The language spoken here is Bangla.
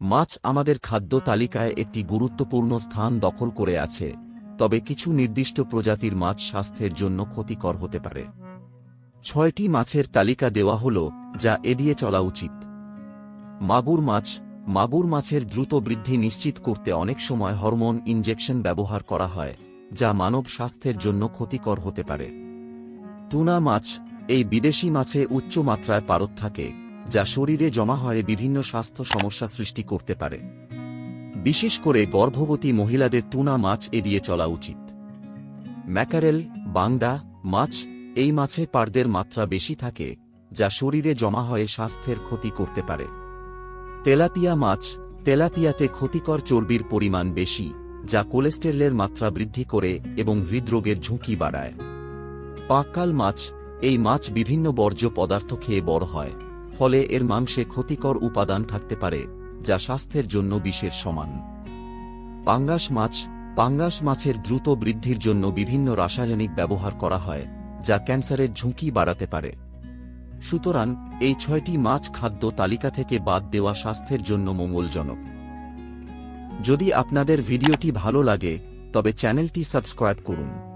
মাছ আমাদের খাদ্য তালিকায় একটি গুরুত্বপূর্ণ স্থান দখল করে আছে, তবে কিছু নির্দিষ্ট প্রজাতির মাছ স্বাস্থ্যের জন্য ক্ষতিকর হতে পারে। ছয়টি মাছের তালিকা দেওয়া হল, যা এড়িয়ে চলা উচিত। মাগুর মাছ, মাগুর মাছের দ্রুত বৃদ্ধি নিশ্চিত করতে অনেক সময় হরমোন ইনজেকশন ব্যবহার করা হয়, যা মানব স্বাস্থ্যের জন্য ক্ষতিকর হতে পারে। টুনা মাছ, এই বিদেশি মাছে উচ্চ মাত্রায় পারদ থাকে যা শরীরে জমা হয়ে বিভিন্ন স্বাস্থ্য সমস্যা সৃষ্টি করতে পারে। বিশেষ করে গর্ভবতী মহিলাদের টুনা মাছ এড়িয়ে চলা উচিত। ম্যাকারেল, বাংডা মাছ এই মাছে পারদের মাত্রা বেশি থাকে, যা শরীরে জমা হয়ে স্বাস্থ্যের ক্ষতি করতে পারে। তেলাপিয়া মাছ তেলাপিয়াতে ক্ষতিকর চর্বির পরিমাণ বেশি, যা কোলেস্টেরলের মাত্রা বৃদ্ধি করে এবং হৃদরোগের ঝুঁকি বাড়ায়। পাক্কাল মাছ এই মাছ বিভিন্ন বর্জ্য পদার্থ খেয়ে বড় হয়। ফলে এর মাংসে ক্ষতিকর উপাদান থাকতে পারে, যা স্বাস্থ্যের জন্য বিষের সমান। পাঙ্গাস মাছ, পাঙ্গাস মাছের দ্রুত বৃদ্ধির জন্য বিভিন্ন রাসায়নিক ব্যবহার করা হয়, যা ক্যান্সারের ঝুঁকি বাড়াতে পারে। সুতরাং, এই ছয়টি মাছ খাদ্য তালিকা থেকে বাদ দেওয়া স্বাস্থ্যের জন্য মঙ্গলজনক। যদি আপনাদের ভিডিওটি ভালো লাগে, তবে চ্যানেলটি সাবস্ক্রাইব করুন।